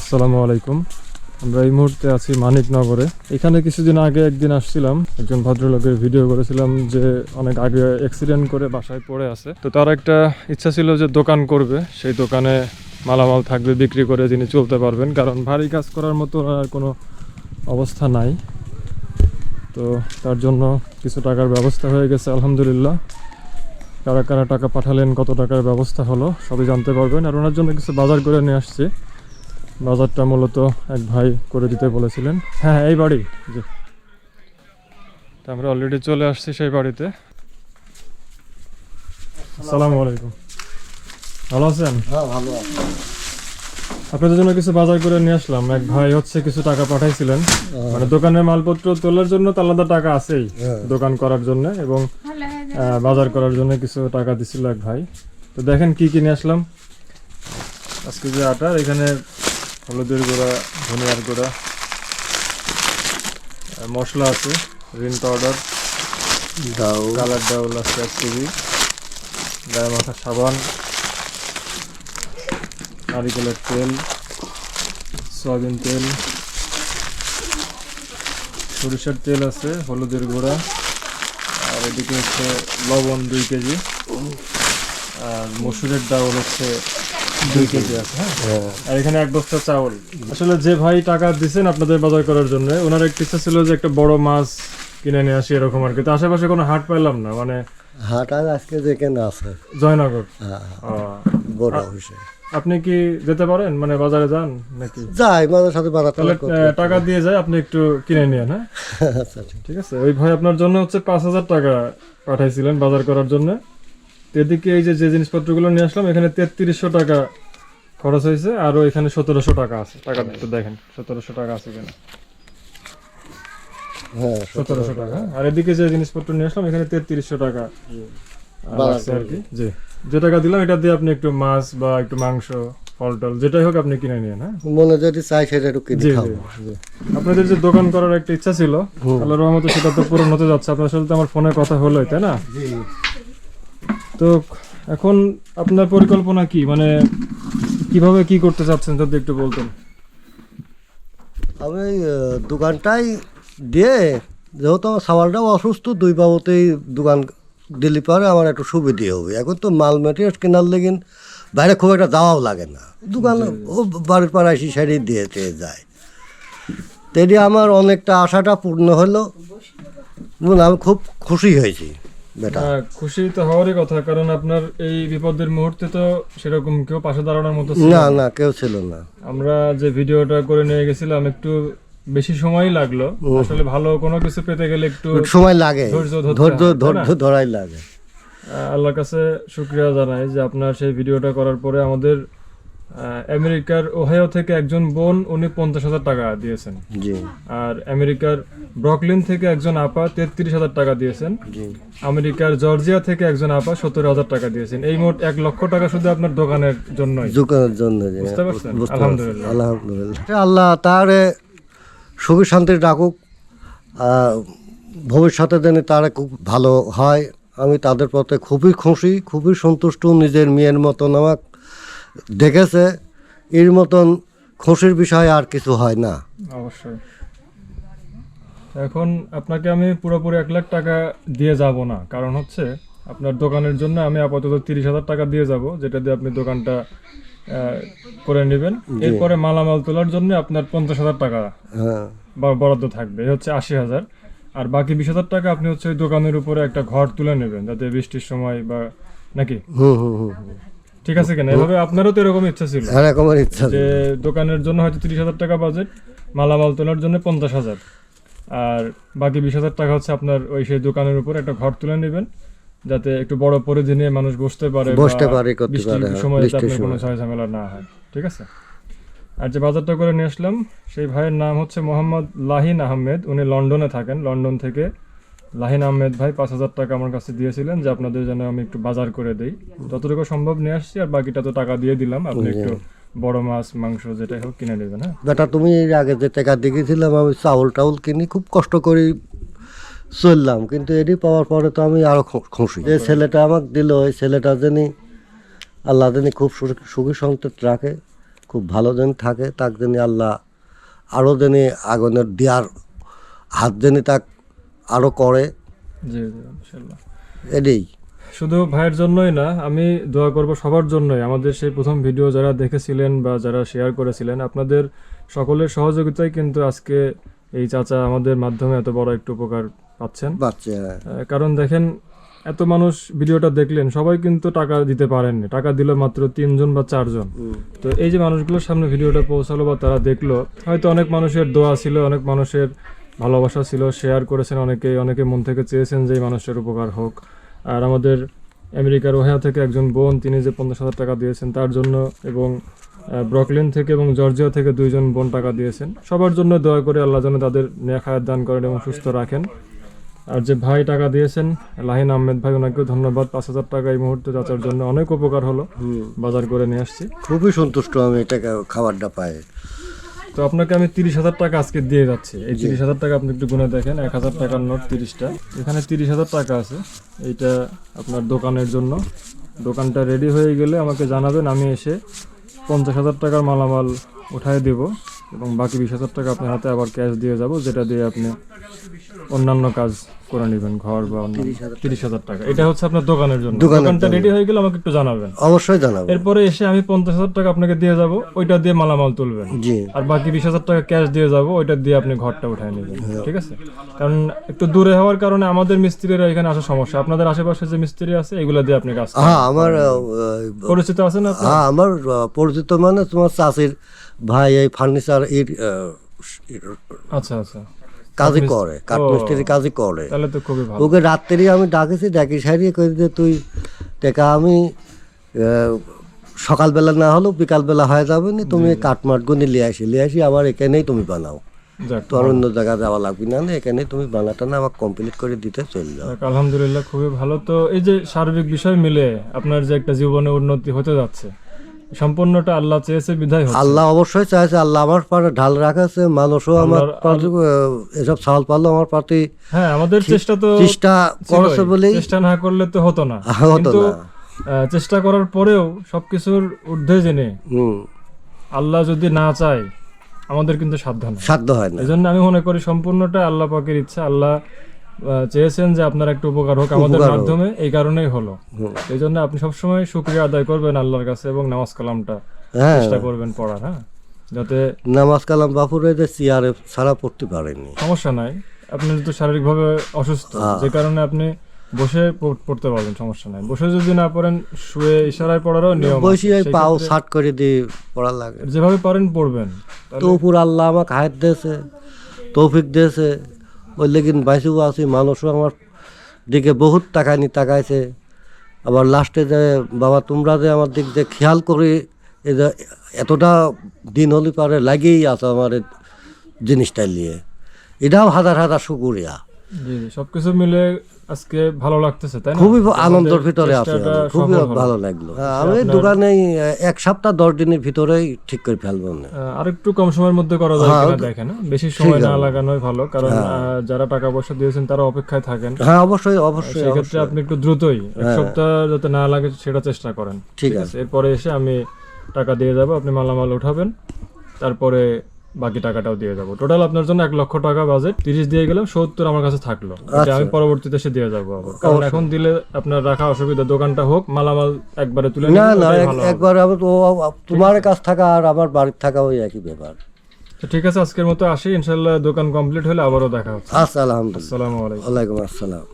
আসসালামু আলাইকুম। আমরা এই মুহূর্তে আছি মানিকনগরে। এখানে কিছুদিন আগে একদিন আসছিলাম, একজন ভদ্রলোকের ভিডিও করেছিলাম যে অনেক আগে অ্যাক্সিডেন্ট করে বাসায় পড়ে আছে। তো তার একটা ইচ্ছা ছিল যে দোকান করবে, সেই দোকানে মালামাল থাকবে, বিক্রি করে তিনি চলতে পারবেন, কারণ ভারী কাজ করার মতো আর কোনো অবস্থা নাই। তো তার জন্য কিছু টাকার ব্যবস্থা হয়ে গেছে, আলহামদুলিল্লাহ। কারা কারা টাকা পাঠালেন, কত টাকার ব্যবস্থা হলো, সবই জানতে পারবেন। আর ওনার জন্য কিছু বাজার করে নিয়ে আসছি। বাজারটা মূলত এক ভাই করে দিতে বলেছিলেন। হ্যাঁ হ্যাঁ, এই বাড়ি। জি। আমরা অলরেডি চলে আসছি সেই বাড়িতে। আসসালামু আলাইকুম। ভালো আছেন? হ্যাঁ ভালো আছে। আপনাদের জন্য কিছু বাজার করে নিয়ে আসলাম। এক ভাই হচ্ছে কিছু টাকা পাঠাইছিলেন। মানে দোকানের মালপত্র তোলার জন্য তো আলাদা টাকা আছেই হ্যাঁ। দোকান করার জন্য এবং বাজার করার জন্য কিছু টাকা দিছিল এক ভাই। তো দেখেন কি কিনে আসলাম। আজকে যে আটার এখানে হলুদের গুঁড়া ধনিয়ার গুঁড়া মশলা আছে রিন পাউডার দাও। কালার ডাউল আছে এক কেজি গায়ে মাথা সাবান নারিকেলের তেল সয়াবিন তেল সরিষার তেল আছে হলুদের গুঁড়া আর এদিকে হচ্ছে লবণ দুই কেজি আর মসুরের ডাউল হচ্ছে দুই কেজি আছে হ্যাঁ? হ্যাঁ। আর এখানে এক বস্তা চাউল। আসলে যে ভাই টাকা দিচ্ছেন আপনাদের বাজার করার জন্য ওনার একটা ইচ্ছা ছিল যে একটা বড় মাছ কিনে নিয়ে আসি এরকম আর কি। তো আশেপাশে কোনো হাট পাইলাম না মানে হাটার আজকে যেখানে আছে? জয়নগর। হ্যাঁ বড় অফিসে আপনি কি যেতে পারেন? মানে বাজারে যান নাকি? যাই মাঝে সাথে বাজার তাহলে টাকা দিয়ে যায় আপনি একটু কিনে নিয়ে হ্যাঁ? আচ্ছা ঠিক আছে। ওই ভাই আপনার জন্য হচ্ছে পাঁচ হাজার টাকা পাঠাইছিলেন বাজার করার জন্য। এদিকে এই যে যে জিনিসপত্রগুলো নিয়ে আসলাম এখানে তেত্রিশশো টাকা খরচ হয়েছে আরও এখানে সতেরোশো টাকা আছে। টাকা একটু দেখেন সতেরোশো টাকা আছে কিনা? হ্যাঁ সতেরোশো টাকা আর এদিকে যে জিনিসপত্র নিয়ে আসলাম এখানে তেত্রিশশো টাকা। আর কি। জি। যে টাকা দিলাম এটা দিয়ে আপনি একটু মাছ বা একটু মাংস ফল টল যেটাই হোক আপনি কিনে নিন হ্যাঁ? মনে যদি চাই সেটা একটু কিনে খাব। আপনাদের যে দোকান করার একটা ইচ্ছা ছিল আল্লাহর রহমতে সেটা তো পূরণ হতে যাচ্ছে। আপনার সাথে তো আমার ফোনে কথা হলোই তাই না? জি। তো এখন আপনার পরিকল্পনা কি? মানে কীভাবে কি করতে চাচ্ছেন যদি একটু বলতেন। আমি দোকানটাই দিয়ে যেহেতু আমার সামালটাও অসুস্থ দুই বাবতেই দোকান দিলে পরে আমার একটু সুবিধে হবে। এখন তো মাল মেটেরিয়াল কেনার লেগিন বাইরে খুব একটা যাওয়াও লাগে না। দোকান ও বাড়ির পাড়ায় এসে সারি দিয়ে টেয়ে যায়। তেদি আমার অনেকটা আশাটা পূর্ণ হলো। আমি খুব খুশি হয়েছি। বেটা। হ্যাঁ, খুশি তো হওয়ারই কথা কারণ আপনার এই বিপদের মুহূর্তে তো সেরকম কেউ পাশে দাঁড়ানোর মতো না না। কেউ ছিল না। আমরা যে ভিডিওটা করে নিয়ে গেছিলাম একটু বেশি সময়ই লাগল। আসলে ভালো কোনো কিছু পেতে গেলে একটু সময় লাগে। ধৈর্য ধৈর্য ধরাই লাগে। আল্লাহর কাছে শুক্রিয়া জানাই যে আপনার সেই ভিডিওটা করার পরে আমাদের আমেরিকার ওহাইও থেকে একজন বোন উনি পঞ্চাশ হাজার টাকা দিয়েছেন। আর আমেরিকার ব্রকলিন থেকে একজন আপা তেত্রিশ হাজার টাকা দিয়েছেন। আমেরিকার জর্জিয়া থেকে একজন আপা সত্তর হাজার টাকা দিয়েছেন। এই মোট এক লক্ষ টাকা শুধু আপনার দোকানের জন্যই। দোকানের জন্য বুঝতে পারছেন? আলহামদুলিল্লাহ। আলহামদুলিল্লাহ। আল্লাহ তারে সুখী শান্তি ডাকুক ভবিষ্যতে যেন তারা খুব ভালো হয়। আমি তাদের পথে খুবই খুশি খুবই সন্তুষ্ট নিজের মেয়ের মতন আমাক দেখেছে এর মতন খুশির বিষয় আর কিছু হয় না। অবশ্যই। এখন আপনাকে আমি পুরোপুরি এক লাখ টাকা দিয়ে যাব না। কারণ হচ্ছে আপনার দোকানের জন্য আমি আপাতত তিরিশ হাজার টাকা দিয়ে যাব যেটা দিয়ে আপনি দোকানটা করে নেবেন। এরপরে মালামাল তোলার জন্য আপনার পঞ্চাশ হাজার টাকা হ্যাঁ। বা- বরাদ্দ থাকবে এই হচ্ছে আশি হাজার। আর বাকি বিশ হাজার টাকা আপনি হচ্ছে দোকানের উপরে একটা ঘর তুলে নেবেন যাতে বৃষ্টির সময় বা নাকি? হুম হুম হুম। ঠিক আছে কিনা? এভাবে আপনারও তো এরকম ইচ্ছা ছিল। এরকম ইচ্ছা যে দোকানের জন্য হয়তো তিরিশ হাজার টাকা বাজেট মালামাল তোলার জন্য পঞ্চাশ হাজার। আর বাকি বিশ হাজার টাকা হচ্ছে আপনার ওই সেই দোকানের উপর একটা ঘর তুলে নেবেন যাতে একটু বড় পরিধি নিয়ে মানুষ বসতে পারে বসতে পারে, করতে বৃষ্টির পারে, হ্যাঁ, সময় যাতে আপনার কোনো। ঝামেলা না হয়। ঠিক আছে? আর যে বাজারটা করে নিয়ে আসলাম সেই ভাইয়ের নাম হচ্ছে মোহাম্মদ লাহিন আহমেদ। উনি লন্ডনে থাকেন লন্ডন থেকে লাহিন আহমেদ ভাই পাঁচ হাজার টাকা আমার কাছে দিয়েছিলেন যে আপনাদের জন্য আমি একটু বাজার করে দেই। যতটুকু সম্ভব নিয়ে আসছি আর বাকিটা তো টাকা দিয়ে দিলাম। আপনি একটু বড় মাছ মাংস যেটাই হোক কিনে নেবেন হ্যাঁ? বেটা তুমি এর আগে যে টাকা দেখেছিলাম আমি চাউল টাউল কিনি খুব কষ্ট করে চললাম। কিন্তু এটি পাওয়ার পরে তো আমি আরও খু- খুশি। যে ছেলেটা আমাকে দিল ওই ছেলেটা জানি আল্লাহ জানি খুব সুখী- সন্তত রাখে খুব ভালো দিন থাকে তাক দিনে আল্লাহ আরও দিনে আগুনের দেওয়ার হাত দিনে তাক আরও করে। জি জি ইনশাল্লাহ। এটাই। শুধু ভাইয়ের জন্যই না আমি দোয়া করব সবার জন্যই। আমাদের সেই প্রথম ভিডিও যারা দেখেছিলেন বা যারা শেয়ার করেছিলেন আপনাদের সকলের সহযোগিতায় কিন্তু আজকে এই চাচা আমাদের মাধ্যমে এত বড় একটু উপকার পাচ্ছেন। কারণ দেখেন এত মানুষ ভিডিওটা দেখলেন সবাই কিন্তু টাকা দিতে পারেননি। টাকা দিল মাত্র তিনজন বা চারজন। তো এই যে মানুষগুলোর সামনে ভিডিওটা পৌঁছালো বা তারা দেখল হয়তো অনেক মানুষের দোয়া ছিল অনেক মানুষের ভালোবাসা ছিল শেয়ার করেছেন অনেকে অনেকে মন থেকে চেয়েছেন যে এই মানুষের উপকার হোক। আর আমাদের আমেরিকার ওহেয়া থেকে একজন বোন তিনি যে পঞ্চাশ হাজার টাকা দিয়েছেন তার জন্য এবং ব্রকলিন থেকে এবং জর্জিয়া থেকে দুইজন বোন টাকা দিয়েছেন। সবার জন্য দয়া করে আল্লাহ যেন তাদের নেক হায়াত দান করেন এবং সুস্থ রাখেন। আর যে ভাই টাকা দিয়েছেন লাহিন আহমেদ ভাই ওনাকেও ধন্যবাদ। পাঁচ হাজার টাকা এই মুহূর্তে চাচার জন্য অনেক উপকার হলো। বাজার করে নিয়ে আসছি। খুবই সন্তুষ্ট আমি এটাকে খাবারটা পাই। তো আপনাকে আমি তিরিশ হাজার টাকা আজকে দিয়ে যাচ্ছি। এই তিরিশ হাজার টাকা আপনি একটু গুনে দেখেন এক হাজার টাকার নোট তিরিশটা। এখানে তিরিশ হাজার টাকা আছে। এইটা আপনার দোকানের জন্য। দোকানটা রেডি হয়ে গেলে আমাকে জানাবেন আমি এসে পঞ্চাশ হাজার টাকার মালামাল উঠায় দেব। এবং বাকি বিশ হাজার টাকা আপনার হাতে আবার ক্যাশ দিয়ে যাব যেটা দিয়ে আপনি অন্যান্য কাজ করে নেবেন ঘর বা তিরিশ হাজার টাকা। এটা হচ্ছে আপনার দোকানের জন্য। দোকানটা রেডি হয়ে গেলে আমাকে একটু জানাবেন। অবশ্যই জানাব। এরপরে এসে আমি পঞ্চাশ হাজার টাকা আপনাকে দিয়ে যাব ওইটা দিয়ে মালামাল তুলবেন। জি। আর বাকি বিশ হাজার টাকা ক্যাশ দিয়ে যাব ওইটা দিয়ে আপনি ঘরটা উঠায় নেবেন ঠিক আছে? কারণ একটু দূরে হওয়ার কারণে আমাদের মিস্ত্রিরা এখানে আসা সমস্যা। আপনাদের আশেপাশে যে মিস্ত্রি আছে এগুলো দিয়ে আপনি কাজ হ্যাঁ আমার পরিচিত আছে না হ্যাঁ আমার পরিচিত মানে তোমার চাষির ভাই এই ফার্নিচার এর আচ্ছা আচ্ছা। কাজই করে কাঠমিস্ত্রির কাজই করে। তাহলে তো খুবই ভালো। ওকে রাত্রি আমি ডাকেছি ডাকি সারিয়ে কই যে তুই টেকা আমি সকালবেলা না হলেও বিকালবেলা হয়ে যাবে না তুমি কাঠমাট গুনি লিয়ে আসি লিয়ে আসি আমার এখানেই তুমি বানাও। যাক তো আর অন্য জায়গায় যাওয়া লাগবে না না এখানেই তুমি বানাটা না আমার কমপ্লিট করে দিতে চলে যাও। আলহামদুলিল্লাহ খুবই ভালো। তো এই যে সার্বিক বিষয় মিলে আপনার যে একটা জীবনে উন্নতি হতে যাচ্ছে সম্পূর্ণটা আল্লাহ চেয়েছে বিধায় আল্লাহ অবশ্যই চাইছে আল্লাহ আমার পারে ঢাল রাখাছে মানুষও আমার এসব সাল পারল আমার প্রতি হ্যাঁ আমাদের চেষ্টা তো চেষ্টা করেছে। বলেই চেষ্টা না করলে তো হতো না। হতো না। চেষ্টা করার পরেও সবকিছুর ঊর্ধ্বে জেনে হুম। আল্লাহ যদি না চায় আমাদের কিন্তু সাধ্য নেই। সাধ্য হয় না। এই জন্য আমি মনে করি সম্পূর্ণটা আল্লাহ পাকের ইচ্ছা আল্লাহ চেয়েছেন যে আপনার একটু উপকার হোক আমাদের মাধ্যমে এই কারণেই হলো। এই জন্য আপনি সবসময় শুক্রিয়া আদায় করবেন আল্লাহর কাছে এবং নামাজ কালামটা হ্যাঁ। চেষ্টা করবেন পড়ার হ্যাঁ? যাতে নামাজ কালাম বাপুরে চেয়ারে ছাড়া পড়তে পারেনি। সমস্যা নাই। আপনি যেহেতু শারীরিকভাবে অসুস্থ যে কারণে আপনি বসে পড়তে পারবেন সমস্যা নাই। বসে যদি না পড়েন শুয়ে ইশারায় পড়ারও নিয়ম বসে পাও শার্ট করে দিয়ে পড়া লাগে। যেভাবে পারেন পড়বেন। তো উপর আল্লাহ আমাকে হায়াত দিয়েছে তৌফিক দিয়েছে। ওই লেগিন বাইসু আছি মানুষও আমার দিকে বহুত তাকায়নি, তাকাইছে। আবার লাস্টে যে, বাবা, তোমরা যে আমার দিক যে খেয়াল করে এই যে এতটা দিন হলে পারে লাগেই আছে আমার জিনিসটা নিয়ে। এটাও হাজার হাজার শুকুরিয়া। সব কিছু মিলে আজকে ভালো লাগতেছে তাই না? খুবই আনন্দের ভিতরে আছে খুবই ভালো লাগল। আমি দোকানে এক সপ্তাহ দশ দিনের ভিতরেই ঠিক করে ফেলব আহ, আরেকটু কম সময়ের মধ্যে করা যায় হ্যাঁ, কিনা দেখেন হ্যাঁ? বেশি সময় না লাগানোই ভালো কারণ আহ, যারা টাকা পয়সা দিয়েছেন তারা অপেক্ষায় থাকেন। হ্যাঁ অবশ্যই অবশ্যই সেক্ষেত্রে আপনি একটু দ্রুতই এক সপ্তাহ যাতে না লাগে সেটা চেষ্টা করেন। ঠিক আছে এরপরে এসে আমি টাকা দিয়ে যাব আপনি মালামাল উঠাবেন তারপরে বাকি টাকাটাও দিয়ে যাব। টোটাল আপনার জন্য এক লক্ষ টাকা বাজেট তিরিশ দিয়ে গেলাম সত্তর আমার কাছে থাকল। এটা আমি পরবর্তীতে এসে দিয়ে যাব আবার। কারণ এখন দিলে আপনার রাখা অসুবিধা দোকানটা হোক মালামাল একবারে তুলে না না। একবার তোমার কাছ থাকা আর আমার বাড়ির থাকা ওই একই ব্যাপার। তো ঠিক আছে আজকের মতো আসি। ইনশাল্লাহ দোকান কমপ্লিট হলে আবারও দেখা হচ্ছে। আচ্ছা আলহামদুলিল্লাহ। আসসালামু আলাইকুম। ওয়ালাইকুম আসসালাম।